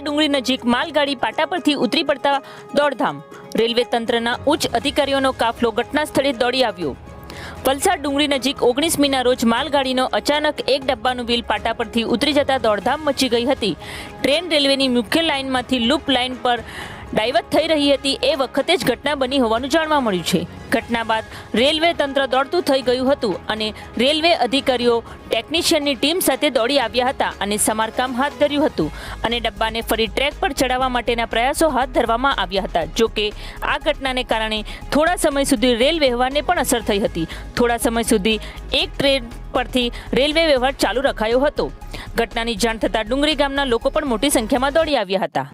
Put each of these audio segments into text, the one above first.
ડુંગરી નજીક માલગાડી પાટા પરથી ઉતરી પડતા દોડધામ. રેલવે તંત્રના ઉચ્ચ અધિકારીઓનો કાફલો ઘટના સ્થળે દોડી આવ્યો. વલસાડ ડુંગળી નજીક ઓગણીસમીના રોજ માલગાડીનો અચાનક એક ડબ્બાનું વ્હીલ પાટા પરથી ઉતરી જતા દોડધામ મચી ગઈ હતી. ટ્રેન રેલવેની મુખ્ય લાઇનમાંથી લૂપ લાઇન પર ડાયવર્ટ થઈ રહી હતી એ વખતે જ ઘટના બની હોવાનું જાણવા મળ્યું છે. ઘટના બાદ રેલવે તંત્ર દોડતું થઈ ગયું હતું અને રેલવે અધિકારીઓ ટેકનિશિયનની ટીમ સાથે દોડી આવ્યા હતા અને સમારકામ હાથ ધર્યું હતું અને ડબ્બાને ફરી ટ્રેક પર ચડાવવા માટેના પ્રયાસો હાથ ધરવામાં આવ્યા હતા. જો કે આ ઘટનાને કારણે થોડા સમય સુધી રેલ વ્યવહારને પણ અસર થઈ હતી. થોડા સમય સુધી એક ટ્રેન પરથી રેલવે વ્યવહાર ચાલુ રખાયો હતો. ઘટનાની જાણ થતાં ડુંગરી ગામના લોકો પણ મોટી સંખ્યામાં દોડી આવ્યા હતા.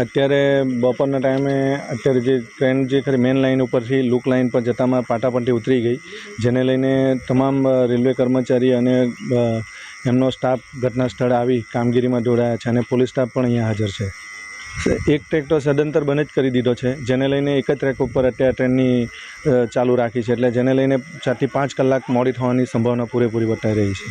અત્યારે બપોરના ટાઈમે અત્યારે જે ટ્રેન જે ખરી મેન લાઇન ઉપરથી લૂક લાઇન પર જતામાં પાટા પરથી ઉતરી ગઈ, જેને લઈને તમામ રેલવે કર્મચારી અને એમનો સ્ટાફ ઘટના સ્થળે આવી કામગીરીમાં જોડાયા છે અને પોલીસ સ્ટાફ પણ અહીંયા હાજર છે. એક ટ્રેક તો સદંતર બંધ જ કરી દીધો છે, જેને લઈને એક જ ટ્રેક ઉપર અત્યારે ટ્રેનની ચાલુ રાખી છે, એટલે જેને લઈને ચારથી પાંચ કલાક મોડી થવાની સંભાવના પૂરેપૂરી બતાવી રહી છે.